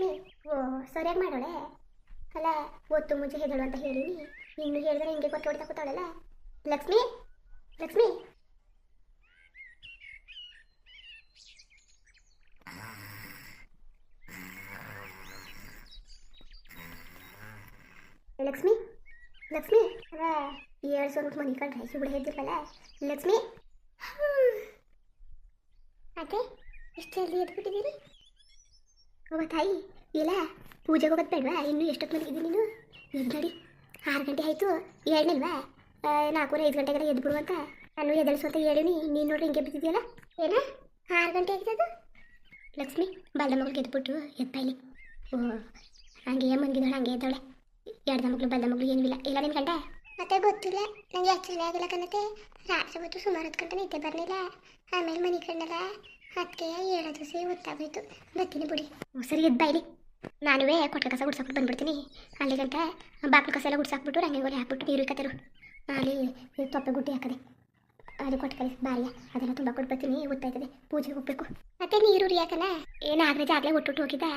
ಲಕ್ಷ್ಮಿ ಓ, ಸರಿಯಾಗಿ ಮಾಡೋಳೆ? ಅಲ್ಲ ಗೊತ್ತು ಮುಂಚೆ ಹೆದಳು ಅಂತ ಹೇಳಿನಿ. ಇನ್ನು ಹೇಳಿದ್ರೆ ಹಿಂಗೆ ಕೊಟ್ಟು ಹೊಡ್ತಾ ಕೂತಾಳಲ್ಲ? ಲಕ್ಷ್ಮಿ? ಲಕ್ಷ್ಮಿ? ಲಕ್ಷ್ಮಿ? ಲಕ್ಷ್ಮಿ? ಅಲ್ಲ ಏಳು ಸಾವಿರ ಮನೆ ಕಂಡ್ರೆ ಬಿಡ ಹೇಳ್ತಿರ್ವಲ್ಲ ಲಕ್ಷ್ಮಿ? ಅದೇ ಇಷ್ಟು ಜಲ್ದಿ ಎದ್ಬಿಟ್ಟಿದ್ದೀರಿ? ಒಬ್ಬ ತಾಯಿ ಇಲ್ಲ ಪೂಜೆಗೆ ಹೋಗೋದು ಬೇಡವಾ? ಇನ್ನೂ ಎಷ್ಟೊತ್ತು ಮಲಗಿದ್ದೀನಿ ನೀನು? ಎದ್ದು ನೋಡಿ, ಆರು ಗಂಟೆ ಆಯಿತು, ಏಳನಿಲ್ವಾ? ನಾಲ್ಕೂವರೆ, ಐದು ಗಂಟೆಗೆಲ್ಲ ಎದ್ದು ಬಿಡುವಂತ. ನಾನು ಎದಳಿಸುವಂತ ಹೇಳಿನಿ ನೀನು ನೋಡ್ರಿ ಹಿಂಗೆ ಬಿದ್ದಿದೆಯಲ್ಲ? ಏನ? ಆರು ಗಂಟೆ ಆಗಿದ್ದು ಲಕ್ಷ್ಮಿ, ಬಾಲ್ದ ಮಗಳಿಗೆ ಎದ್ಬಿಟ್ಟು ಎದ್ದಾಯಿಲಿ ಓ, ಹಂಗೆ ಮಂಗಿದಳು ಹಂಗೆ ಎದ್ದಾಳೆ ಎರಡ ಮಗಳು ಬಲ್ಲ ಮಗಳು ಏನೂ ಇಲ್ಲ. ಇಲ್ಲ ನಿನ್ನ ಗಂಟೆ ಮತ್ತೆ ಗೊತ್ತಿಲ್ಲ. ನನಗೆ ಆಕ್ಚುಲಿ ಆಗಿಲ್ಲ ಕಣತೆ ರಾತ್ರಿ ಹೊತ್ತು ಸುಮಾರು ಹೊತ್ತು ಗಂಟೆ ನಿದ್ದೆ ಬರಲಿಲ್ಲ. ಆಮೇಲೆ ಮನೆ ಕಣ್ಣಲ್ಲ ಅದಕ್ಕೆ ಹೇಳೋದು ಸೇ ಗೊತ್ತಾಗೋಯ್ತು ಬರ್ತೀನಿ ಬಿಡಿ. ಮೊಸರು ಸರಿ ಎದ್ದು ಬಾಯ್ಲಿ ನಾನುವೇ ಕೊಟ್ಟ ಕಸ ಗುಡ್ಸಾಕ್ಬಿಟ್ಟು ಬಂದ್ಬಿಡ್ತೀನಿ. ಅಲ್ಲಿ ಗಂಟ ಬಾಕ್ಲು ಕಸ ಎಲ್ಲ ಗುಡ್ಸಾಕ್ಬಿಟ್ಟು ರಂಗೆ ಗೋಲಿ ಹಾಕ್ಬಿಟ್ಟು ನೀರು ಕತ್ತರು ಅಲ್ಲಿ ತೊಪ್ಪೆ ಗುಡ್ಡಿ ಹಾಕದೆ. ಅದು ಕೊಟ್ಕಲಿ ಬಾರಿಯ. ಅದೆಲ್ಲ ತುಂಬ ಕೊಟ್ಟು ಬರ್ತೀನಿ. ಗೊತ್ತಾಯ್ತದೆ ಪೂಜೆಗೆ ಹೋಗ್ಬೇಕು. ಮತ್ತೆ ನೀರು ಉರಿಯಾಕಲ್ಲ ಏನು ನಾಗರಾಜ ಆಗಲೇ ಒಟ್ಟು ಹೋಗಿದ್ದ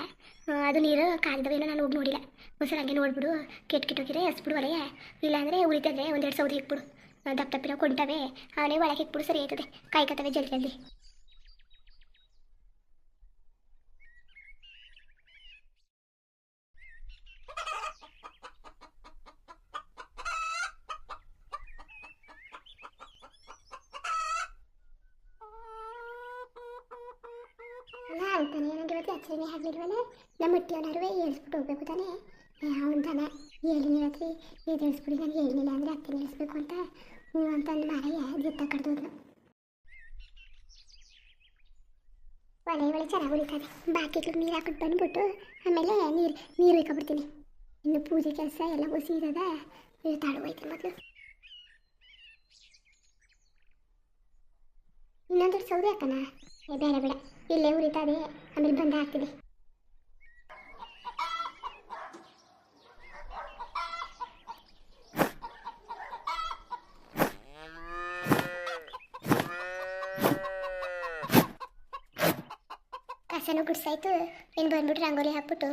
ಅದು ನೀರು ಕಾಲಿದವೇನೋ ನಾನು ಹೋಗಿ ನೋಡಿಲ್ಲ. ಒಂದ್ಸಲ ಹಂಗೆ ನೋಡ್ಬಿಡು. ಕೆಟ್ಟ ಕೆಟ್ಟೋಗಿರೆ ಹಸ್ಬಿಡು ಒಲೆಯ. ಇಲ್ಲಾಂದರೆ ಉಳಿತದೆ ಒಂದೆರಡು ಸೌದೆ ಇಕ್ಬಿಡು ದಪ್ಪ ದಪ್ಪಿನ ಕೊಂಟವೆ. ಅವನೇ ಒಳಗೆ ಇಕ್ಬಿಡು ಸರಿ ಆಯ್ತದೆ. ಕಾಯ್ಕತ್ತವೆ ಜಲ್ದಿ ಜಲ್ದಿ ಅಲ್ಲ ಅಂತಾನೆ ನನಗೆ ಆಚರಣೆ ಆಗಲಿಲ್ವಲ್ಲ ನಮ್ಮ ಮುಟ್ಟಿಯವನಾರು ಏಳಿಸ್ಬಿಟ್ಟು ಹೋಗ್ಬೇಕು ತಾನೇ? ಅವನ ಹೇಳಿನಿ ರಾತ್ರಿ ತಿಳಿಸ್ಬಿಡಿ, ನಾನು ಹೇಳಿಲ್ಲ ಅಂದರೆ ಅತ್ತೆ ನಿಲ್ಲಿಸ್ಬೇಕು ಅಂತ. ನೀವು ಅಂತಂದು ಮಾರಯ್ಯ ಜಿತ್ತ ಕಡ್ದೋದ್ಲು. ಒಳ್ಳೆ ಒಳ್ಳೆ ಚೆನ್ನಾಗಿ ಉಳಿತದೆ ಬಾಕಿಗಳು ನೀರು ಹಾಕ್ಬಿಟ್ಟು ಬಂದ್ಬಿಟ್ಟು ಆಮೇಲೆ ನೀರು ನೀರು ಇಕ್ಕೊಬಿಡ್ತೀನಿ ಇನ್ನು ಪೂಜೆ ಕೆಲಸ ಎಲ್ಲ ಹುಸಿ ಇರೋದ ಇದು ತಾಳು ಹೋಯ್ತೀನಿ ಮೊದಲು ಇನ್ನೊಂದು ಸೌದೆ ಹಾಕಣ ಬೇಡ ಬೇಡ. ಇಲ್ಲೇ ಉರಿತದೆ ಆಮೇಲೆ ಬಂದ ಆಗ್ತಿದೆ ಕಸನೂ ಗುಡ್ಸಾಯ್ತು. ಇನ್ನು ಬಂದ್ಬಿಟ್ಟು ರಂಗೋಲಿ ಹಾಕ್ಬಿಟ್ಟು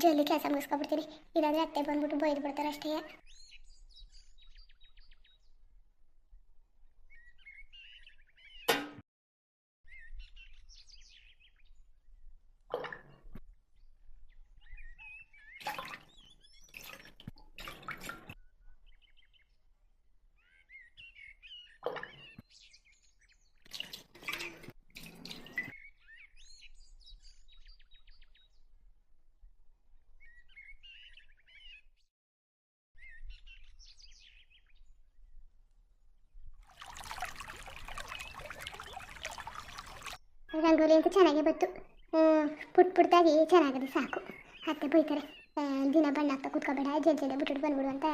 ಜಲ್ದಿ ಕೆಲಸ ಮುಗಿಸ್ಕೊಬಿಡ್ತೀನಿ ಇಲ್ಲಾಂದ್ರೆ ಅತ್ತೆ ಬಂದ್ಬಿಟ್ಟು ಬೈದು ಬಿಡ್ತಾರೆ ಅಷ್ಟೇ ರಂಗೋಲಿ ಚೆನ್ನಾಗೇ ಬಂತು ಪುಟ್ ಪುಟ್ಟಾಗಿ ಚೆನ್ನಾಗಿದೆ ಸಾಕು. ಅತ್ತೆ ಬೈತಾರೆ. ದಿನ ಬಣ್ಣ ಹಾಕ್ತಾ ಕೂತ್ಕೋಬೇಡ ಜಲ್ ಜಲ್ದಿ ಬಿಟ್ಬಿಟ್ಟು ಬಂದ್ಬಿಡು ಅಂತ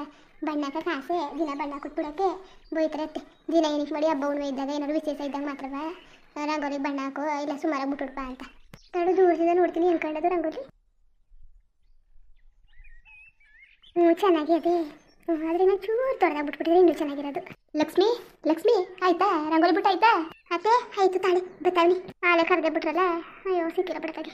ಬಣ್ಣ ಹಾಕಕ್ಕೆ ಆಸೆ ದಿನ ಬಣ್ಣ ಕೊಟ್ಬಿಡಕ್ಕೆ ಬೈತಾರೆ ಅತ್ತೆ. ದಿನ ಏನಕ್ಕೆ ಮಾಡಿ ಹಬ್ಬ ಹುಣ್ಣಿಮೆ ಇದ್ದಾಗ ಏನಾದ್ರು ವಿಶೇಷ ಇದ್ದಾಗ ಮಾತ್ರವ ರಂಗೋಲಿ ಬಣ್ಣ ಹಾಕು, ಇಲ್ಲ ಸುಮಾರಾಗಿ ಬಿಟ್ಬಿಡ್ಪ ಅಂತ. ತಡು ದೂರದಿಂದ ನೋಡ್ತೀನಿ ಅನ್ಕೊಂಡದು ರಂಗೋಲಿ? ಹ್ಞೂ ಚೆನ್ನಾಗಿದೆ. ಆದರೆ ನಾನು ಚೂರು ತೊಡೆದಾಗ ಬಿಟ್ಬಿಟ್ಟಿದ್ರೆ ಇನ್ನೂ ಚೆನ್ನಾಗಿರೋದು. ಲಕ್ಷ್ಮಿ ಲಕ್ಷ್ಮಿ, ಆಯ್ತಾ? ರಂಗೋಲಿ ಬಿಟ್ಟು ಆಯ್ತಾ? ಅತ್ತೆ, ಆಯ್ತು ತಾಳಿ ಬತ್ತಾವಳಿ ಆಳೆ ಕರೆದೇ ಬಿಟ್ರಲ್ಲ? ಅಯ್ಯೋ ಸಿಕ್ಕಿರ ಬಿಡ್ತಾಗೆ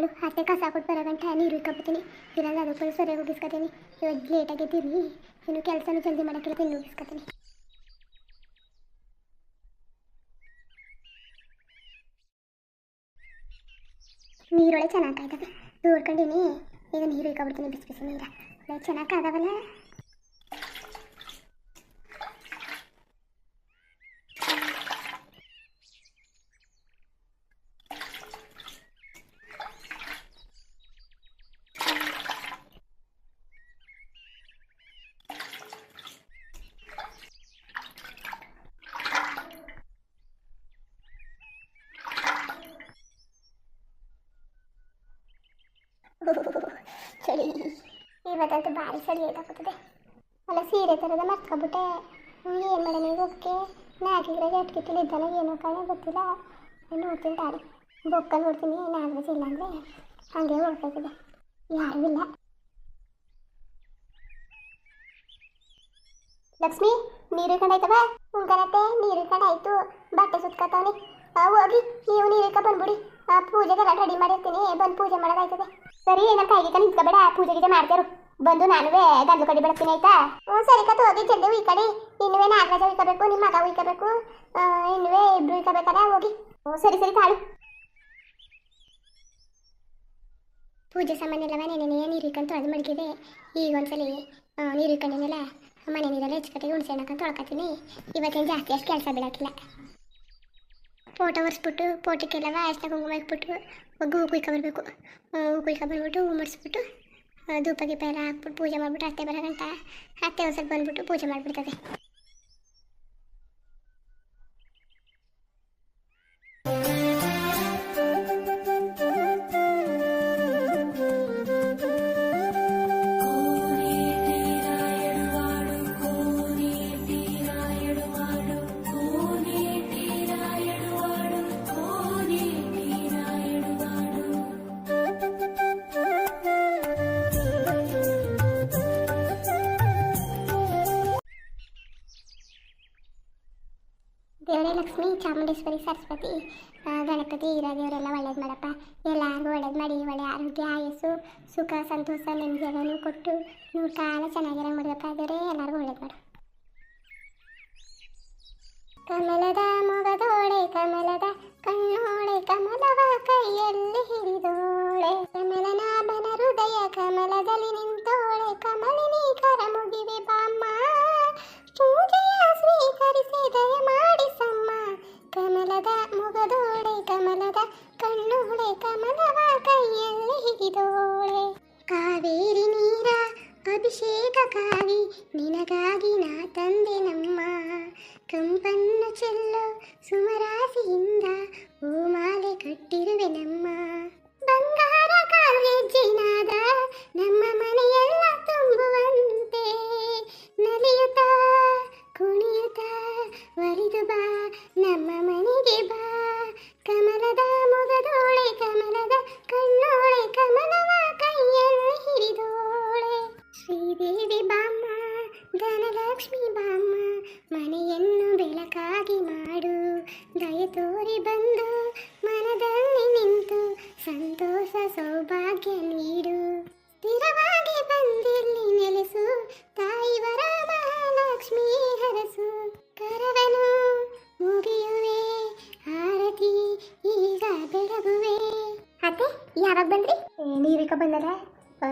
ತಾಳು ಅತ್ತೆ ಕಸ ಕೊಟ್ಟು ಬರೋ ಗಂಟೆ ನೀರು ಇಕ್ಕೊಬಿಡ್ತೀನಿ ಇಲ್ಲಾಂದ್ರೆ ಅದಕ್ಕೆ ಸೊರೆ ಹೋಗಿಸ್ಕೊತೀನಿ ಇವತ್ತು ಲೇಟಾಗಿ ಆಗಿದ್ದೀನಿ ಇನ್ನು ಕೆಲಸನೂ ಜಲ್ದಿ ಮಾಡೋಕ್ಕಿಲ್ಲ, ತಿನ್ನು ಹೋಗಿಸ್ಕೊತೀನಿ ನೀರೊಳೆ ಚೆನ್ನಾಗಿ ಕಾಯ್ತದೆ ದೂರ್ಕೊಂಡಿನಿ. ಈಗ ನೀರು ಇಕ್ಕೊಬಿಡ್ತೀನಿ ಬಿಸಿ ಬಿಸಿ ನೀರ. ಚೆನ್ನಾಗಿ ಕಾದವಲ್ಲ ಇವತ್ತಂತೂ ಭಾರಿ ಚಳಿ ಆಯ್ತಾಗ್ತದೆ ಅಲ್ಲ, ಸೀರೆ ಥರದ ಮರ್ತ್ಕೊಬಿಟ್ಟೆ ಏನು ಮಾಡೋಣ ಈಗ ಹೋಗಕ್ಕೆ ನಾಲ್ಕಿದ್ರೆ ಇದ್ದಾನೆ ಏನೋ ಕಾಣೆ ಗೊತ್ತಿಲ್ಲ. ನೋಡ್ತೀನಿ ತಾಳಿ. ಬೊಕ್ಕ ನೋಡ್ತೀನಿ ನಾಲ್ಕು ವೆಜ್ ಇಲ್ಲ ಅಂದರೆ ಹಾಗೆ ಹೋಗ್ತೈತದೆ ಯಾರೂ ಇಲ್ಲ. ಲಕ್ಷ್ಮಿ, ನೀರು ಕಂಡಾಯ್ತವ ಉಂಕರತ್ತೆ ನೀರು ಕಂಡಾಯ್ತು ಬಟ್ಟೆ ಸುತ್ಕೊತಾವನಿ. ಹೋಗಿ, ನೀವು ನೀರಿಕ ಬಂದ್ಬಿಡಿ. ಪೂಜೆಗೆಲ್ಲ ರೆಡಿ ಮಾಡಿರ್ತೀನಿ. ಬಂದು ಪೂಜೆ ಮಾಡೋದಾಯ್ತದೆ. ಸರಿ ಏನಂತ ಕೈಗೆ ನಿಂತ್ಕೋಬೇಡ. ಪೂಜೆ ಗೀಜೆ ಮಾಡ್ತಾರು. ಬಂದು ನಾನುವೇ ಗಂದು ಕಡಿ ಬೆಳಗ್ತೀನಿ ಆಯ್ತಾ? ಹ್ಞೂ ಸರಿ ಕತ್ತು ಹೋಗಿ ಚೆಂದೇವು ಈ ಕಡೆ ಇನ್ನುವೇ ನಾಗರಾಜ ಉಯ್ಕೋಬೇಕು ನಿಮ್ಮ ಮಗ ಉಯ್ಕೋಬೇಕು. ಇನ್ನುವೇ ಇಬ್ರು ಉಯ್ಕೋಬೇಕಲ್ಲ ಹೋಗಿ. ಹ್ಞೂ ಸರಿ ಸರಿ ತಾಳು. ಪೂಜೆ ಸಾಮಾನೆಲ್ಲವ ನೆನೆ ನೀರು ಇಕ್ಕಂತ ತೊಳೆದು ಮಡಗಿದೆ. ಈಗ ಒಂದ್ಸಲಿ ಆ, ನೀರು ಇಕ್ಕಂಡಿನೆಲ್ಲ ಮನೆ ನೀರೆಲ್ಲ ಹೆಚ್ಚುಕಟ್ಟಿಗೆ ಹುಣಸೆ ಹಣ್ಣು ತೊಳ್ಕೊತೀನಿ. ಇವತ್ತೇನು ಜಾಸ್ತಿ ಅಷ್ಟು ಕೆಲಸ ಬಿಡೋಕ್ಕಿಲ್ಲ ಫೋಟೋ ಒರೆಸ್ಬಿಟ್ಟು ಫೋಟೋಕ್ಕೆಲ್ಲವ ಅಷ್ಟ ಕುಂಕುಮ ಇಕ್ಬಿಟ್ಟು ಒಗ್ಗು ಹೂ ಕುಯ್ಕೊಬರ್ಬೇಕು ಹೂ ಕುಯ್ಕೊಬರ್ಬಿಟ್ಟು ಹೂ ಮುಡಿಸ್ಬಿಟ್ಟು ಧೂಪ ಗೀಪ ಎಲ್ಲ ಹಾಕ್ಬಿಟ್ಟು ಪೂಜೆ ಮಾಡ್ಬಿಟ್ಟು ಅತ್ತೆ ಬರೋ ಗಂಟ ಅತ್ತೆ ಒಂದ್ಸಲ ಬಂದ್ಬಿಟ್ಟು ಪೂಜೆ ಮಾಡಿಬಿಡ್ತದೆ. ಲಕ್ಷ್ಮಿ ಚಾಮುಂಡೇಶ್ವರಿ, ಸರಸ್ವತಿ ಗಣಪತಿ ಇರೋ ದೇವರೆಲ್ಲ ಒಳ್ಳೇದು ಮಾಡಪ್ಪ. ಎಲ್ಲರಿಗೂ ಒಳ್ಳೇದು ಮಾಡಿ, ಒಳ್ಳೆ ಆರೋಗ್ಯ, ಆಯಸ್ಸು, ಸುಖ, ಸಂತೋಷ ನೆಮ್ಮದಿಯನ್ನು ಕೊಟ್ಟು ನೂರು ಕಾಲ ಚೆನ್ನಾಗಿರೋ ಮಾಡಬೇಕಾದ್ರೆ ಎಲ್ಲರಿಗೂ ಒಳ್ಳೇದು ಮಾಡು. ಕಮಲದ ಮೊಗದೋಳೆ, ಕಮಲದ ಕಣ್ಣೋಳೆ, ಕಮಲವ ಕೈಯಲ್ಲಿ ಹಿಡಿದೋಳೆ. ಕಮಲನಾಭನ ಹೃದಯ ಕಮಲದಲ್ಲಿ ನಿಂತೋಳೆ, ಕಮಲಿನಿ ಕರ ಮುಗಿವೆ ಬಾಮ್ಮ ಕಮಲದ ಮುಗದೋಳೆ ಕಮಲದ ಕಣ್ಣೋಳೆ ಕಮಲವ ಕೈಯಲ್ಲಿ ಹಿಡಿದೋಳೆ ಕಾವೇರಿ ನೀರ, ಅಭಿಷೇಕ ಕಾವಿ, ನಿನಗಾಗಿ ನಾ ತಂದೆ ನಮ್ಮ. ಕಂಪನ್ನು ಚೆಲ್ಲೋ ಸುಮರಾಸಿಯಿಂದ ಹೂಮಾಲೆ ಕಟ್ಟಿರುವೆ ನಮ್ಮ. ಬಂಗಾರ ಕಾವ್ಯಜ್ಜಿನಾದ ನಮ್ಮ ಮನೆಯೆಲ್ಲ ತುಂಬುವಂತೆ. ಕರವನು ಮುಗಿಯುವೆ. ಆರತಿ ಈಗ ಬೆಳಗುವೆ. ಅತ್ತೆ, ಯಾವಾಗ ಬಂದ್ರಿ? ನೀರಿಕ ಬಂದದ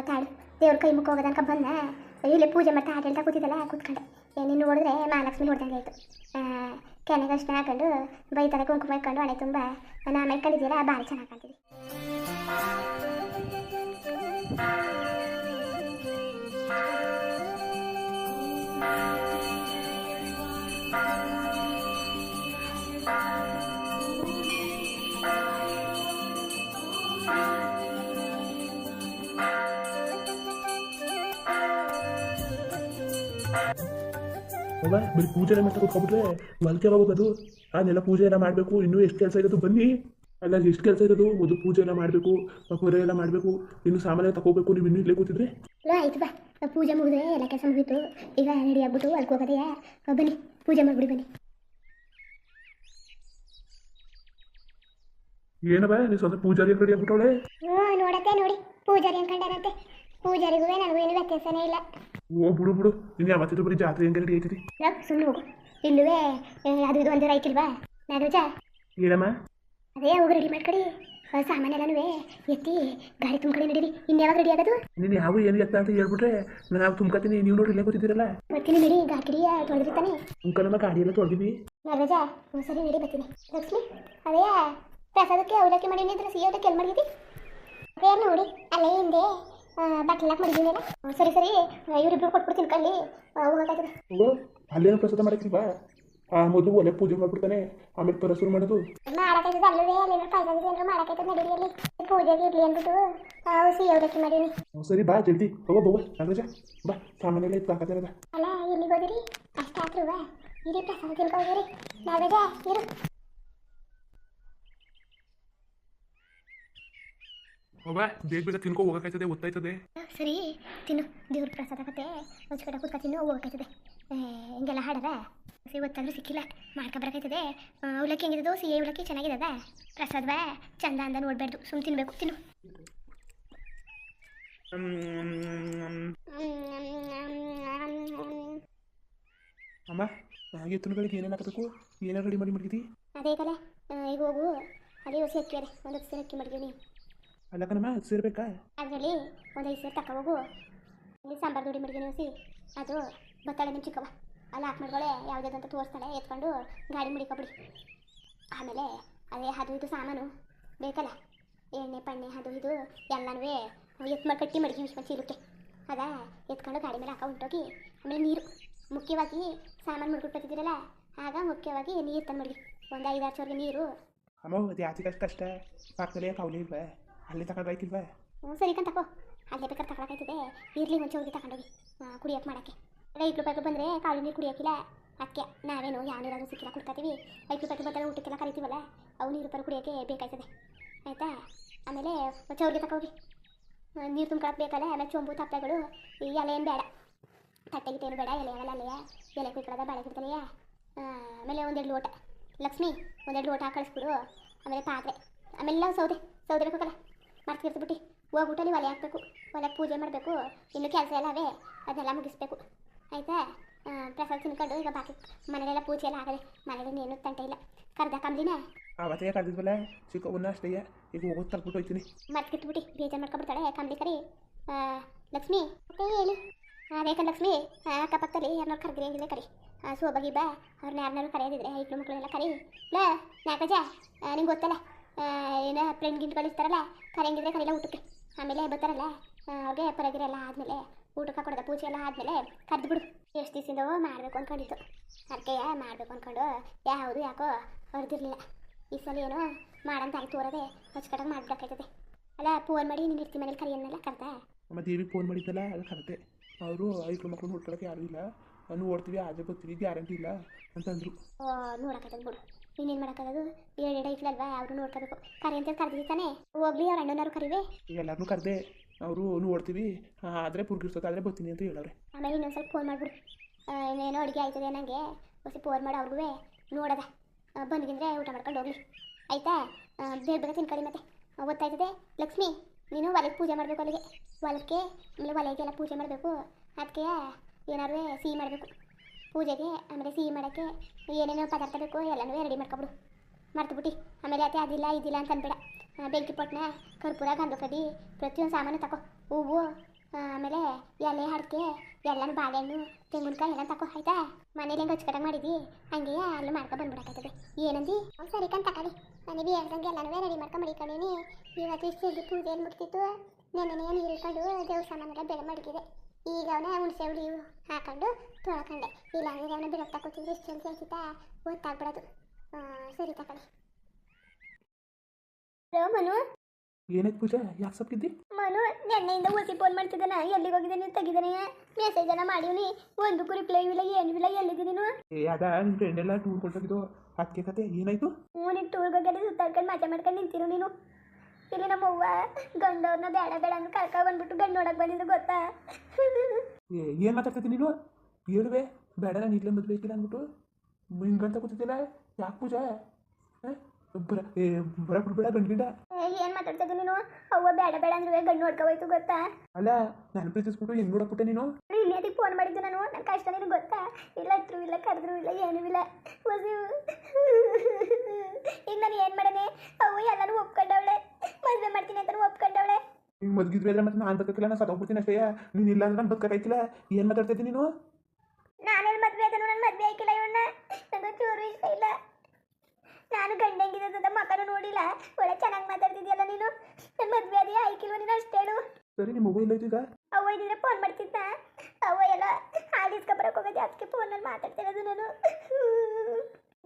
ತಾಳು. ದೇವ್ರ ಕೈ ಮುಖ ಹೋಗೋದನ್ಕ ಬಂದ. ಇಲ್ಲಿ ಪೂಜೆ ಮಾಡ್ತಾ ಹಾಡು ಹೇಳ್ತಾ ಕೂತಿದ್ದಲ್ಲ, ಕೂತ್ಕೊಂಡೆ. ನೀನು ನೋಡಿದ್ರೆ ಮಹಾಲಕ್ಷ್ಮಿ ನೋಡ್ದಂಗೆ ಆಯಿತು. ಕೆನೆಗೆ ಅಷ್ಟನ್ನ ಹಾಕೊಂಡು ಬೈತಾರೆ, ಕುಂಕುಮ ಇಟ್ಕೊಂಡು ಹಣೆ ತುಂಬ. ನಾನು ಇಟ್ಕೊಂಡಿದ್ದೀರಾ ಭಾರಿ ಚೆನ್ನಾಗಿ ಕಾಣ್ತೀವಿ ಅವ? ಬರೀ ಪೂಜೆ ಮಾಡ್ತಾ ಕೂತ್ಕೊಬಿಟ್ರೆ ಹೊಲ್ಕೆ ಹೋಗೋದು? ಅದನ್ನೆಲ್ಲ ಪೂಜೆ ಎಲ್ಲ ಮಾಡಬೇಕು ಇನ್ನೂ ಎಷ್ಟು ಕೆಲಸ ಇರೋದು ಬನ್ನಿ. ಅಲ್ಲ ಎಷ್ಟು ಕೆಲಸ ಇರೋದು ಮೊದಲು ಪೂಜೆ ಎಲ್ಲ ಮಾಡಬೇಕು ಹೊರೆ ಎಲ್ಲ ಮಾಡಬೇಕು ಇನ್ನು ಸಾಮಾನ್ಯ ತಗೋಬೇಕು ನೀವು ಇನ್ನೂ ಇಲ್ಲೇ ಕೂತಿದ್ರೆ? ಆಯ್ತು ಬಾ. ಪೂಜೆ ಮುಗಿದ್ರೆ ಎಲ್ಲ ಕೆಲಸ ಮುಗಿತು. ಈಗ ರೆಡಿ ಆಗ್ಬಿಟ್ಟು ಅಲ್ಕ್ ಹೋಗೋದೆಯಾ ಬನ್ನಿ. ಪೂಜೆ ಮಾಡ್ಬಿಡಿ ಬನ್ನಿ. ಏನವ ನೀವು ಸ್ವಲ್ಪ ಪೂಜಾರಿ ರೆಡಿ ಆಗ್ಬಿಟ್ಟವಳೆ? ಹ್ಞೂ ನೋಡತ್ತೆ ನೋಡಿ. ಪೂಜಾರಿ ಅನ್ಕೊಂಡಾರತ್ತೆ ಪೂಜಾರಿಗೂ ನನಗೂ ಏನು ವ್ಯತ್ಯಾಸನೇ ಇಲ್ಲ. ಓ ಬಿಡು ಬಿಡು. ಇನ್ನು ಯಾವತ್ತಿದ್ರು ಬರೀ ಜಾತ್ರೆ ಹೆಂಗೆ ರೆಡಿ ಐತಿ ಲೋ ಸುಮ್ಮನೆ ಹೋಗು? ಇಲ್ಲವೇ ಅದು ಇದು ಒಂದಿರ ಐತಿಲ್ವಾ? ನಾಗರಾಜ ಏನಮ್ಮ? ಅದೇ ಹೋಗಿ ರೆಡಿ ಮಾಡ್ಕೊಡಿ. ಆ, ಎಲ್ಲನೂ ಎತ್ತಿ ಗಾಡಿ ತುಂಬ್ಕೊಳ್ಳಿ ನಡೀರಿ. ಇನ್ಯಾವಾಗ ರೆಡಿ ಆಗೋದು? ನೀನು ಯಾವ ಏನು ಎತ್ತ ಅಂತ ಹೇಳ್ಬಿಟ್ರೆ ನಾನು ತುಂಬ್ಕೊತೀನಿ ನೀವು ನೋಡಿ ಇಲ್ಲೇ ಗೊತ್ತಿದ್ದೀರಲ್ಲ ಬರ್ತೀನಿ ನಡಿ ಗಾಡಿಯ ತೊಳೆದಿರ್ತಾನೆ. ಅಂಕಲಮ್ಮ ಗಾಡಿ ಎಲ್ಲ ತೊಳೆದಿವಿ ನಾಗರಾಜ ಸರಿ ನಡಿ ಬರ್ತೀನಿ. ಲಕ್ಷ್ಮಿ ಅದೇ ಪ್ರಸಾದಕ್ಕೆ ಅವಲಕ್ಕಿ ಮಾಡಿದ್ರೆ ಸಿಹಿ ಅವಲಕ್ಕಿ ಎಲ್ಲಿ ಮಾಡಿದ್ದಿ ಅದೇ ನೋಡಿ ಅಲ್ಲೇ ಹಿಂದೆ. ಬಟ್ಲಾಕ್ ಮಾಡಿದ್ದೀನಲ್ಲ ಹ್ಞೂ, ಸರಿ ಸರಿ. ಇವರಿಬ್ರು ಕೊಟ್ಬಿಟ್ಟು ತಿನ್ಕೊಳ್ಳಿ ಹೋಗೋಕ್ಕಾಗ್ತದೆ ಅಲ್ಲೇನೋ ಪ್ರಸಾದ ಮಾಡಕ್ಕಿಲ್ವಾ ಆ ಮೊದಲು ಒಲೆ ಪೂಜೆ ಮಾಡ್ಬಿಡ್ತಾನೆ ಆಮೇಲೆ ಪರ ಶುರು ಮಾಡೋದು. ಮಾಡಕ್ಕಾಯ್ತದೆ ಅಲ್ಲವೇ ಅಲ್ಲೇನೋ ಪಾಯ್ದ ಏನಾರು ಅಲ್ಲಿ. ಪೂಜೆಗೆ ಇರ್ಲಿ ಅಂದ್ಬಿಟ್ಟು ಸಿಹಿ ಅವಲಕ್ಕಿ ಮಾಡೀನಿ. ಸರಿ ಬಾ ಜಲ್ದಿ. ಹೋಗೋ ಬೋವ ನಾಗರಾಜ. ಬಾ ಸಾಮಾನ್ಯ ಇತ್ತು ಹಾಕತ್ತಿರದ ಅಲ್ಲ ಎಲ್ಲಿಗೆ ಹೋದಿರಿ? ಅಷ್ಟಾದ್ರೂ ಇಡೀ ಪ್ರಸಾದ ತಿನ್ಕೋದಿರಿ ನಾಗರಾಜ ಇರು. ಅವ್ವ ಬೇಗ ಬೇಗ ತಿನ್ಕೊ ಹೋಗಕ್ಕಾಯ್ತದೆ ಒತ್ತಾಯ್ತದೆ. ಸರಿ ತಿನ್ನು. ದೇವ್ರ ಪ್ರಸಾದ ಕತೆ ಹೊಚ್ಕಡೆ ಕೂತ್ಕೊ ತಿನ್ನು ಹೋಗಕ್ಕಾಯ್ತದೆ. ಏ, ಹಿಂಗೆಲ್ಲ ಹಾಡದ? ಸಿ ಗೊತ್ತಾದ್ರೂ ಸಿಕ್ಕಿಲ್ಲ. ಮಾಡ್ಕೊಬರಕಾಯ್ತದೆ ಅವಲಕ್ಕಿ ಹೆಂಗಿದೆ ದೋಸೆ? ಅವಲಕ್ಕಿ ಚೆನ್ನಾಗಿದದ? ಪ್ರಸಾದವ? ಚಂದ ಅಂದ ನೋಡ್ಬಾರ್ದು ಸುಮ್ ತಿನ್ಬೇಕು ತಿನ್ನು. ಅಮ್ಮ ಎತ್ತುಗಳಿಗೆ ಏನೇನು ಹಾಕಬೇಕು? ಏನೇನು ರೆಡಿ ಮಾಡಿ ಮಡಗಿದಿ ಅದೇ ಕಲೆ ಈಗ ಹೋಗು. ಅದೇ ಹೊಸಿ ಅಕ್ಕಿ ಅದೇ ಒಂದು ಹತ್ತು ಅಕ್ಕಿ ಮಡಗೀನಿ ಅಲ್ಲ ಕಣಮ್ಮ ಸೇರ್ಬೇಕಾ ಅದರಲ್ಲಿ ಒಂದು ಐದು ಸೇರು ತಕ ಹೋಗು. ಇಲ್ಲಿ ಸಾಂಬಾರು ದುಡಿ ಮಡಿಗೆ ಹೊಸಿ ಅದು ಬತ್ತಾಳೆ ನಿಮ್ಮ ಚಿಕ್ಕವ ಅಲ್ಲಿ ಹಾಕಿ ಮಾಡ್ಕೊಳ್ಳೆ ಅಂತ ತೋರಿಸ್ತಾಳೆ. ಎತ್ಕೊಂಡು ಗಾಡಿ ಮುಡಿಕೊಬಿಡಿ ಆಮೇಲೆ ಅದೇ ಅದು ಇದು ಸಾಮಾನು ಬೇಕಲ್ಲ? ಎಣ್ಣೆ ಪಣ್ಣೆ ಅದು ಇದು ಎಲ್ಲನೂ ಎತ್ ಮಾಡಿ ಕಟ್ಟಿ ಮಡಿಗೆ ವಿಶ್ವ ಚೀಲಕ್ಕೆ ಅದ? ಎತ್ಕೊಂಡು ಗಾಡಿ ಮೇಲೆ ಹಾಕ ಹೊಂಟೋಗಿ ಆಮೇಲೆ ನೀರು. ಮುಖ್ಯವಾಗಿ ಸಾಮಾನು ಮುಡ್ಕೊಟ್ಟಿದ್ದೀರಲ್ಲ ಆಗ ಮುಖ್ಯವಾಗಿ ನೀರು ತಂದು ಮಡಗಿ. ಒಂದು ಆರು ಸಾವಿರ ನೀರು. ಅಮ್ಮ ಅದು ಯಾತಿಗೆ ಅಷ್ಟು ಕಷ್ಟ? ಪಕ್ಕದಲ್ಲಿ ಕಾವಲಿ ಇಲ್ವಾ? ಅಲ್ಲಿ ತಗೊಂಡ್ರಾಯ್ಕಿಲ್ವಾ ಹ್ಞೂ, ಸರಿ ಕಂತ ತಗೋ ಅಲ್ಲೇ ಬೇಕಾದ್ರೆ ತಗೊಳಕಾಯ್ತಿದೆ ಇರಲಿ ಮುಂಚೆ ಹೋಗಿ ತಗೊಂಡೋಗಿ. ಕುಡಿಯೋಕೆ ಮಾಡೋಕ್ಕೆ. ಐದು ರೂಪಾಯಿ ಬಂದರೆ ಕಾಳು ನೀರು ಕುಡಿಯೋಕಿಲ್ಲ. ಅದಕ್ಕೆ ನಾವೇನು ಯಾವ ನೀರಾದ್ರೂ ಸಿಕ್ಕಿಲ್ಲ ಕುಡ್ಕೊತೀವಿ. ಐದು ರೂಪಾಯಿ ಬರ್ತಾರೆ ಊಟಕ್ಕೆಲ್ಲ ಕರಿತೀವಲ್ಲ, ಅವು ನೀರು ರೂಪಾಯಿ ಕುಡಿಯೋಕ್ಕೆ ಬೇಕಾಯ್ತದೆ. ಆಯಿತಾ? ಆಮೇಲೆ ಚೌರಿಗೆ ತಗೋಗಿ. ನೀರು ತುಂಬ್ಕೊಳಕ್ಕೆ ಬೇಕಲ್ಲ, ಆಮೇಲೆ ಚೊಂಬು ತಪ್ಪಲೆಗಳು ಈ ಎಲೆ ಏನು ಬೇಡ. ತಟ್ಟೆ ಗಿಟ್ಟೆ ಏನು ಬೇಡ, ಎಲೆ ಆಗಲ್ಲ ಅಲ್ಲೆಯ? ಎಲೆ ಕುಯ್ಕೊಳ್ಳೋದ ಬಾಳೆ ಗಿಡದಲೆಯ ಆಮೇಲೆ ಒಂದೆರಡು ಲೋಟ. ಲಕ್ಷ್ಮಿ, ಒಂದೆರಡು ಲೋಟ ಕಳಿಸ್ಬಿಡು. ಆಮೇಲೆ ಪಾತ್ರೆ. ಆಮೇಲೆ ಸೌದೆ. ಸೌದೆ ಬೇಕಲ್ಲ ಮರ್ತಿರ್ತು ಹೋಗಿ ಊಟಲ್ಲಿ ಒಲೆ ಹಾಕ್ಬೇಕು. ಒಲೆ ಪೂಜೆ ಮಾಡಬೇಕು. ಇನ್ನು ಕೆಲಸ ಎಲ್ಲ ಅವೇ. ಅದೆಲ್ಲ ಮುಗಿಸ್ಬೇಕು. ಆಯಿತಾ? ಪ್ರಸಾದ ತಿನ್ಕೊಂಡು ಈಗ ಬಾಕಿ ಮನೆಯಲ್ಲೆಲ್ಲ ಪೂಜೆ ಎಲ್ಲ ಆಗದೆ. ಮನೇಲಿ ಏನು ತಂಟೆ ಇಲ್ಲ. ಕರ್ದ ಕಂಬ್ಲಿನ ಅವತ್ತೇ ಕರೆದಿದ್ವಲ್ಲ ಚಿಕ್ಕವನ್ನ ಅಷ್ಟೇ. ಈಗ ಹೋಗೋದು ತಲ್ಬಿಟ್ಟು ಹೋಯ್ತೀನಿ. ಮರ್ತಿಟ್ಬಿಟ್ಟು ಬೇಜಾರು ಮಾಡ್ಕೊಬಿಡ್ತಾಳೆ ಕಂಬಿ ಕರಿ. ಲಕ್ಷ್ಮಿ? ಹೇಳಿ? ಆ ಕಣ್ ಲಕ್ಷ್ಮಿ? ಅಕ್ಕಪಕ್ಕದಲ್ಲಿ ಯಾರನ್ನಾರು ಕರೆದ್ರಿ ಹೆಂಗಿದೆ ಕರಿ. ಸೋಬಗಿ ಬಾ. ಅವ್ರನ್ನ ಯಾರನ್ನಾರು ಕರೆಯೋದಿದ್ರೆ ಐಕ್ಳು ಮಕ್ಕಳೆಲ್ಲ ಕರಿ. ಲಾ ನಾಗಜ ನಿಂಗೆ ಗೊತ್ತಲ್ಲ? ಏನ ಫ್ರೆಂಡ್ ಗಿಂಟ್ ಕಳಿಸ್ತಾರಲ್ಲ ಕರೆಂಗಿದ್ರೆ ಕರೆಯಲ್ಲ ಊಟಕ್ಕೆ. ಆಮೇಲೆ ಬರ್ತಾರಲ್ಲ ಅವ್ರಿಗೆ ಪರಗಿರ ಎಲ್ಲ ಆದಮೇಲೆ ಊಟಕ್ಕೆ ಕೊಡೋದ ಪೂಜೆ ಎಲ್ಲ ಆದ್ಮೇಲೆ ಕರೆದು ಬಿಡು. ಎಷ್ಟು ದಿವಸದಿಂದ ಮಾಡಬೇಕು ಅಂದ್ಕೊಂಡಿತ್ತು ಅದಕ್ಕೆ ಮಾಡಬೇಕು ಅಂದ್ಕೊಂಡು ಯಾವುದು ಯಾಕೋ ಹೊರದಿರಲಿಲ್ಲ ಈ ಸಲ ಏನೋ ಮಾಡಂತ ಆಯ್ತು ತೋರದೆ ಹೊಚ್ಕಟಾಗಿ ಮಾಡಬೇಕಾಯ್ತದೆ. ಅಲ್ಲ ಫೋನ್ ಮಾಡಿ ನೀನು ಇರ್ತಿ ಮನೇಲಿ ಕರಿಯನ್ನೆಲ್ಲ ಕರ್ದ? ನಮ್ಮ ದೇವಿ ಫೋನ್ ಮಾಡಿದ್ದಲ್ಲ ಅದು ಕರೆತೆ ಅವರು ಐದು ಮಕ್ಕಳು ನೋಡ್ಕೊಳಕ್ಕೆ ಯಾರೂ ಇಲ್ಲ. ನಾನು ನೋಡ್ತೀವಿ ಅದೇ ಬರ್ತೀವಿ ಗ್ಯಾರಂಟಿ ಇಲ್ಲ ಅಂತಂದ್ರು. ಓ ನೋಡಕ್ಕಾಯ್ತದ ಬಿಡು. ನೀನೇನು ಏಳು ಎರಡು ಐಟ್ಲಲ್ವಾ ಅವರು ನೋಡ್ಕೋಬೇಕು. ಕರಿ ಅಂತ ಕರ್ದಿ ತಾನೆ? ಹೋಗ್ಲಿ ಅವ್ರ ಅಣ್ಣನವ್ರು ಕರಿವೆ. ಎಲ್ಲರನ್ನೂ ಕರೆದೆ. ಅವರು ನೋಡ್ತೀವಿ ಆದರೆ ಆದ್ರೆ ಬರ್ತೀನಿ ಅಂತ ಹೇಳವ್ರೆ. ಆಮೇಲೆ ಇನ್ನೊಂದು ಸ್ವಲ್ಪ ಫೋನ್ ಮಾಡಿಬಿಡು. ಇನ್ನೇನೋ ಅಡುಗೆ ಆಯ್ತದೆ ನನಗೆ ಸ್ವಲ್ಪ ಫೋನ್ ಮಾಡಿ ಅವ್ರಿಗೂ ನೋಡದ. ಬಂದ್ಗಿಂದ್ರೆ ಊಟ ಮಾಡ್ಕೊಂಡು ಹೋಗ್ಲಿ. ಆಯ್ತಾ? ಬೇರೆ ಬೇಗ ಬೇಗ ತಿನ್ಕೊಳ್ಳಿ ಮತ್ತೆ. ಗೊತ್ತಾಯ್ತದೆ? ಲಕ್ಷ್ಮಿ ನೀನು ಹೊಲಕ್ಕೆ ಪೂಜೆ ಮಾಡಬೇಕು ಅಲ್ಲಿಗೆ. ಹೊಲಕ್ಕೆ ಆಮೇಲೆ ಹೊಲಗೆಲ್ಲ ಪೂಜೆ ಮಾಡಬೇಕು. ಅದಕ್ಕೆ ಏನಾದ್ರು ಸಿಹಿ ಮಾಡಬೇಕು. ಪೂಜೆಗೆ, ಆಮೇಲೆ ಸಿಹಿ ಮಾಡೋಕ್ಕೆ ಏನೇನೋ ಪದಾರ್ಥ ಬೇಕು ಎಲ್ಲನೂ ರೆಡಿ ಮಾಡ್ಕೊಬಿಡು. ಮರ್ತುಬಿಟ್ಟು. ಆಮೇಲೆ ಅದೇ ಅದಿಲ್ಲ, ಇದಿಲ್ಲ ಅಂತ ಅನ್ಬೇಡ ಬೆಂಕಿ ಪೊಟ್ಟನ ಕರ್ಪೂರ ಗಂಧ ಕಡ್ಡಿ, ಪ್ರತಿಯೊಂದು ಸಾಮಾನು ತಗೋ ಹೂವು ಆಮೇಲೆ ಎಲೆ, ಅಡಿಕೆ, ಎಲ್ಲನೂ ಬಾಳೆಹಣ್ಣು, ತೆಂಗಿನಕಾಯಿ ಎಲ್ಲ ತಗೋ ಆಯ್ತಾ? ಮನೇಲಿ ಹೆಂಗೆ ಹಚ್ಕಟ್ಟಾಗ ಮಾಡಿದಿ? ಹಂಗೆ ಅಲ್ಲಿ ಮಾಡ್ಕೊ ಬಂದ್ಬಿಡಕ್ಕಾಯ್ತದೆ ಏನಂದಿ? ಅವ್ನು ಸರಿ ಕಂತ ತಗೊಳ್ಳಿ ಮನೇಲಿ ಹೇಳ್ದಂಗೆ ಎಲ್ಲನೂ ರೆಡಿ ಮಾಡ್ಕೊಂಡು ಮಡಿಕೊಂಡೀನಿ. ಇವತ್ತು ಇಷ್ಟು ಪೂಜೆ ಏನು ಮುಗ್ತಿತ್ತು ನೆನ್ನೆನೇ ನೀರು ಇಳ್ಕೊಂಡು ದೇವಸ್ಥಾನ ಮೇಲೆ ಬೆಳೆ ಮಡಗಿದೆ. ಈಗ ಅವನೇ ಹುಣಸೆ ಹುಳಿ ಹಾಕೊಂಡು ತೊಳ್ಕೊಂಡೆ. ಇಲ್ಲ ಅಂದ್ರೆ ಅವನ ಬಿಡಕ್ಕೆ ಕೂತಿದ್ರೆ ಇಷ್ಟು ಜಲ್ದಿ ಆಯ್ತಾ ಗೊತ್ತಾಗ್ಬಿಡೋದು. ಆ, ಸರಿ ತಗೊಳ್ಳಿ. ಮನು. ಏನಾಯ್ತು ಪೂಜಾ? ಯಾಕೆ ಸಪ್ಪಿದ್ದಿ ಮನು ನೆನ್ನೆಯಿಂದ ಓಸಿ ಫೋನ್ ಮಾಡ್ತಿದ್ದಾನ. ಎಲ್ಲಿಗೆ ಹೋಗಿದೆ ನೀನು? ತೆಗಿದಾನೆ. ಮೆಸೇಜ್ ಎಲ್ಲ ಮಾಡಿವ್ನಿ ಒಂದು ರಿಪ್ಲೈ ಇಲ್ಲ ಏನು ಇಲ್ಲ ಎಲ್ಲಿದೆ ನೀನು? ಏ ಅದ ನಿಮ್ಮ ಫ್ರೆಂಡ್ ಎಲ್ಲ ಟೂರ್ ಕೊಟ್ಟೋಗಿದ್ದು ಅದಕ್ಕೆ ಕತೆ ಏನಾಯ್ತು? ಹ್ಞೂ ನೀನು ಟೂರ್ಗೆ ಹೋಗಿ ಸುತ್ತಾಡ್ಕೊಂಡು ಮಜಾ ಮಾಡ್ಕೊಂಡು ನಿಂತಿರು ನೀನು. ಇಲ್ಲಿ ನಮ್ಮ ಅವ್ವ ಗಂಡವ್ರನ್ನ ಬೇಡ ಬೇಡ ಅಂತ ಕರ್ಕೊ ಬಂದ್ಬಿಟ್ಟು ಗಂಡ ನೋಡಕ್ ಬಂದಿದ್ದು ಗೊತ್ತಾ? ಏ ಏನು ಮಾತಾಡ್ತಿದ್ದಿ ನೀನು? ಹೇಳುವೆ ಬೇಡ ನಾನು ಇಲ್ಲೇ ಮದುವೆ ಐತಿಲ್ಲ ಅಂದ್ಬಿಟ್ಟು. ಹಿಂಗಂತ ಕೂತಿದ್ದಿಲ್ಲ? ಯಾಕೆ ಪೂಜಾ? ಬರ ಏ ಬರ ಬಿಡ್ಬೇಡ ಗಂಡ್ಗಿಂಡ ಏನು ಮಾತಾಡ್ತಿದ್ದೆ ನೀನು? ಅವ್ವ ಬೇಡ ಬೇಡ ಅಂದ್ರೆ ಗಂಡು ನೋಡ್ಕೋಯ್ತು ಗೊತ್ತಾ? ಅಲ್ಲ ನಾನು ಪ್ರೀತಿಸ್ಬಿಟ್ಟು ಹೆಂಗ್ ನೋಡಕ್ಬಿಟ್ಟೆ ನೀನು? ನೀನು ಅದಕ್ಕೆ ಫೋನ್ ಮಾಡಿದ್ದು ನಾನು. ನನ್ನ ಕಷ್ಟ ನಿನಗೆ ಗೊತ್ತಾ? ಇಲ್ಲ ಹತ್ರು ಇಲ್ಲ ಕರೆದ್ರು ಇಲ್ಲ ಏನೂ ಇಲ್ಲ. ಈಗ ನಾನು ಏನು ಮಾಡನೆ? ಅವ್ವ ಎಲ್ಲಾನು ಒಪ್ಕೊಂಡವಳೆ. ಮದುವೆ ಮಾಡ್ತೀನಿ ಅಂತ ಒಪ್ಕೊಂಡವಳೆ. ನೀನು ಮದ್ಗಿದ್ರೆ ಅಂದ್ರೆ ಮತ್ತೆ ನಾನು ಬದುಕಿಲ್ಲ ನಾನು ಸತ್ತೋಗ್ಬಿಡ್ತೀನಿ ಅಷ್ಟೇ. ನೀನು ಇಲ್ಲ ಅಂದ್ರೆ ನಾನು ಬದುಕಾಯ್ತಿಲ್ಲ ಏನು ಮಾತಾಡ್ತಿದ್ದಿ ನೀನು? ನಾನೇನು ಮದುವೆ ಆದನು ನನ್ನ ಮದುವೆ ಆಯ್ಕಿಲ್ಲ ಇವನ್ನ. ನನಗೆ ಚೂರು ಇಷ್ಟ ಇಲ್ಲ. ನಾನು ಗಂಡ ಹೆಂಗಿದ್ದ ಮಕ್ಕಳು ನೋಡಿಲ್ಲ. ಒಳ್ಳೆ ಚೆನ್ನಾಗಿ ಮಾತಾಡ್ತಿದ್ಯಲ್ಲ ನೀನು? ನನ್ನ ಮದುವೆ ಅದೇ ಆಯ್ಕಿಲ್ವ ನೀನು ಅಷ್ಟೇ ಹೇಳು. ಸರಿ ನಿಮ್ಮ ಮೊಬೈಲ್ ಇಲ್ಲ ಈಗ? ಅವ್ವ ಇದ್ರೆ ಫೋನ್ ಮಾಡ್ತಿದ್ದ ಅವ್ವ ಎಲ್ಲ ಹಾಲು ಇಸ್ಕೊಬರಕ್ಕೆ ಹೋಗೋದು ಅದಕ್ಕೆ ಫೋನಲ್ಲಿ ಮಾತಾಡ್ತಿರೋದು ನಾನು.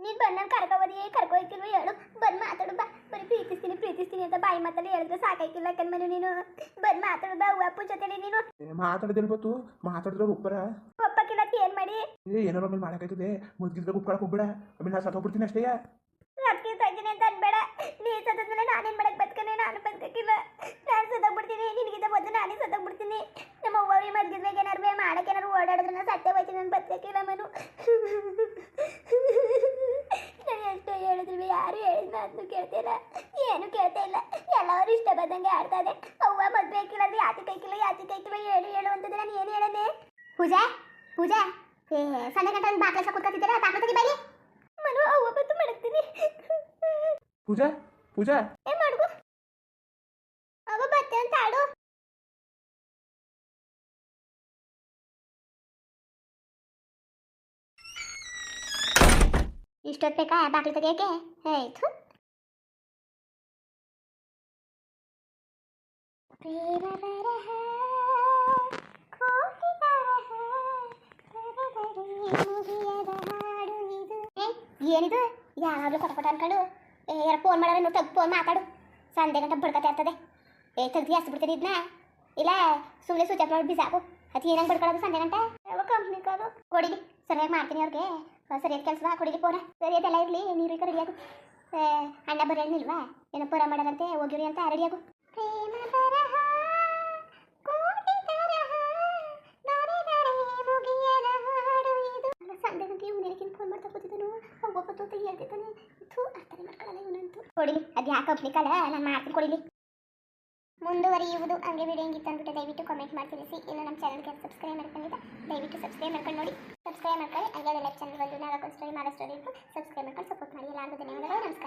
ನೀನು ಬಂದು ನಾನು ಕರ್ಕೋಬೋದಿ ಕರ್ಕೊ ಹೋಯ್ತಿಲ್ವ ಹೇಳು. ಬಂದು ಮಾತಾಡು ಬಾ. ಬರೀ ಪ್ರೀತಿಸ್ತೀನಿ ಪ್ರೀತಿಸ್ತೀನಿ ಅಂತ ಬಾಯಿ ಮಾತಾಡಿ ಹೇಳಿದ್ರೆ ಸಾಕಾಯ್ತಿಲ್ಲ ಕಣ್ಮನೆ ನೀನು. ಬಂದು ಮಾತಾಡು ಬಾ ಅಪ್ಪ ಜೊತೆಲಿ ನೀನು. ಮಾತಾಡಿದ್ರೆ ಗೊತ್ತು? ಮಾತಾಡಿದ್ರೆ ಒಬ್ಬರ ಒಪ್ಪಕ್ಕಿಲ್ಲ ಏನು ಮಾಡಿ? ಏ ಏನಾರ ಆಮೇಲೆ ಮಾಡೋಕ್ಕಾಯ್ತದೆ ಮುದ್ಗಿದ್ರೆ ಉಪ್ಕೊಳಕ್ಕೆ ಹೋಗ್ಬೇಡ. ಆಮೇಲೆ ನಾನು ಸತ್ತೋಗ್ಬಿಡ್ತೀನಿ ಅಷ್ಟೇ. ಅದಕ್ಕೆ ತೆಗಿನಿ ಅಂತ ಅನ್ಬೇಡ. ನೀ ಸತ್ತದ್ಮೇಲೆ ನಾನೇನು ಮಾಡಕ್ಕೆ ಬದುಕನೆ? ನಾನು ಬದುಕಕ್ಕೆ ಬದುಕಕ್ಕಿಲ್ಲ. ನಾನು ಸತ್ತೋಗ್ಬಿಡ್ತೀನಿ ನಿನಗಿಂತ ಮೊದಲು ನಾನೇ ಸತ್ತೋಗ್ಬಿಡ್ತೀನಿ ನಮ್ಮ ಅವ್ವ ಮದ್ಗಿದ್ಮೇಲೆ ಏನಾರು ಮಾಡಕ್ಕೆ ಏನಾರು ಓಡಾಡಿದ್ರೆ ನಾನು ಸತ್ತೆ ಹೋಯ್ತೀನಿ. ನಾನು ಬದುಕಕ್ಕಿಲ್ಲ ಮನು ನಾನು ಎಷ್ಟೋ ಹೇಳಿದ್ರು ಹೇಳಿದ್ನ ಕೇಳ್ತಿಲ್ಲ ಏನು ಕೇಳ್ತಾ ಇಲ್ಲ. ಎಲ್ಲರೂ ಇಷ್ಟ ಬಂದಂಗೆ ಆಡ್ತಾ ಇದೆ ಅವ್ವ ಮದ್ವೆ ಅಂದ್ರೆ ಯಾತಿ ಕೈಕಿಲ್ಲ ಯಾತಿ ಕೈಕಿಲ್ಲ ಹೇಳು ಹೇಳು ಅಂತಂದ್ರೆ ನಾನು ಏನು ಹೇಳನೆ ಪೂಜಾ ಪೂಜಾ ಏ ಗಂಟ ಗಂಟೆ ಬಾಕ್ಲಸ ಕೂತ್ಕೊತಿದ್ದೀರಾ? ಬಾಕ್ಲ ತೆಗಿ ಬೈಲಿ ಮನು ಅವ್ವ ಬಂದು ಮಡಗ್ತೀನಿ. ಪೂಜೆ ಪೂಜೆ. ಏ ಮಾಡ್ಕೊ ಅವ್ವ ಬತ್ತೆ ಅಂತ ಆಡು. ಇಷ್ಟೊತ್ತು ಬೇಕಾ ಬಾಗಿಲು ತೆಗಿಯೋಕೆ ಆಯ್ತು ಏನಿದು? ಯಾವಾಗಲೂ ಕೊಟ ಕೊಟ ಅನ್ಕೊಂಡು ಯಾರ ಫೋನ್ ನೋಡಿ ತಗ್ ಫೋನ್ ಮಾತಾಡು. ಸಂಜೆ ಗಂಟೆ ಬಡ್ಕತೆ ಆಗ್ತದೆ. ಏ ತೆಗ್ದು ಹಸ್ತು ಬಿಡ್ತೀನಿ ಇದನ್ನ ಇಲ್ಲ ಸುಮ್ಮನೆ ಸ್ವಿಚ್ ಆಫ್ ಮಾಡಿ ಬಿಸಾಕು. ಅದು ಏನಂಗೆ ಬಡ್ಕೊಳ್ಳೋದು ಸಂಜೆ ಗಂಟೆ? ಕಂಪ್ನಿ ಕಾದು ಕೊಡಿಲಿ ಸರಿಯಾಗಿ ಮಾಡ್ತೀನಿ ಅವ್ರಿಗೆ. ಸರಿಯಾದ ಕೆಲಸ ಕೊಡಿಲಿ ಫೋನ ಸರಿಯಾದೆಲ್ಲ ಇರಲಿ ನೀರು ಈಗ ಏ, ಅಣ್ಣ ಬರೋಣಿಲ್ವಾ ಏನೋ ಪೂರ ಮಾಡೋದಂತೆ ಹೋಗಿರಿ ಅಂತ ರೆಡಿಯಾಗು ಪ್ರೇಮ ಅಂತ ಹೇಳ್ತಿದ್ದಾನೆ ಥೂ, ಅರ್ಥನೇ ಮಾಡ್ಕೊಳ್ಳಲ್ಲ ಇವನಂತೂ. ಕೊಡಿಲಿ ಅದು ಯಾಕೆ ಕಂಪ್ನಿ ನಾನು ಮಾಡ್ತೀನಿ, ಕೊಡಿಲಿ. ಮುಂದುವರಿಯುವುದು ಹಂಗೆ ವಿಡಿಯೋ ಹೆಂಗಿತ್ತು ಅಂದ್ಬಿಟ್ಟು ದಯವಿಟ್ಟು ಕಾಮೆಂಟ್ ಮಾಡಿ, ತಿಳಿಸಿ. ಇನ್ನು ನಮ್ಮ ಚಾನಲ್ಗೆ ಸಬ್ಸ್ಕ್ರೈಬ್ ಮಾಡ್ಕೊಂಡಿದ್ದ ದಯವಿಟ್ಟು ಸಬ್ಸ್ಕ್ರೈಬ್ ಮಾಡ್ಕೊಂಡು ನೋಡಿ. ಸಬ್ಸ್ಕ್ರೈಬ್ ಮಾಡ್ಕೊಳ್ಳಿ. ಹಾಗೆ ಲೈಕ್ ಚಾನಲ್ ಬಂದು ನಾಲ್ಕು ಸ್ಟೋರಿ ಮಾಡೋ ಸ್ಟೋರಿ ಸಬ್ಸ್ಕ್ರೈಬ್ ಮಾಡ್ಕೊಂಡು ಸಪೋರ್ಟ್ ಮಾಡಿ. ಎಲ್ಲರಿಗೂ ಧನ್ಯವಾದಗಳು. ನಮಸ್ಕಾರ.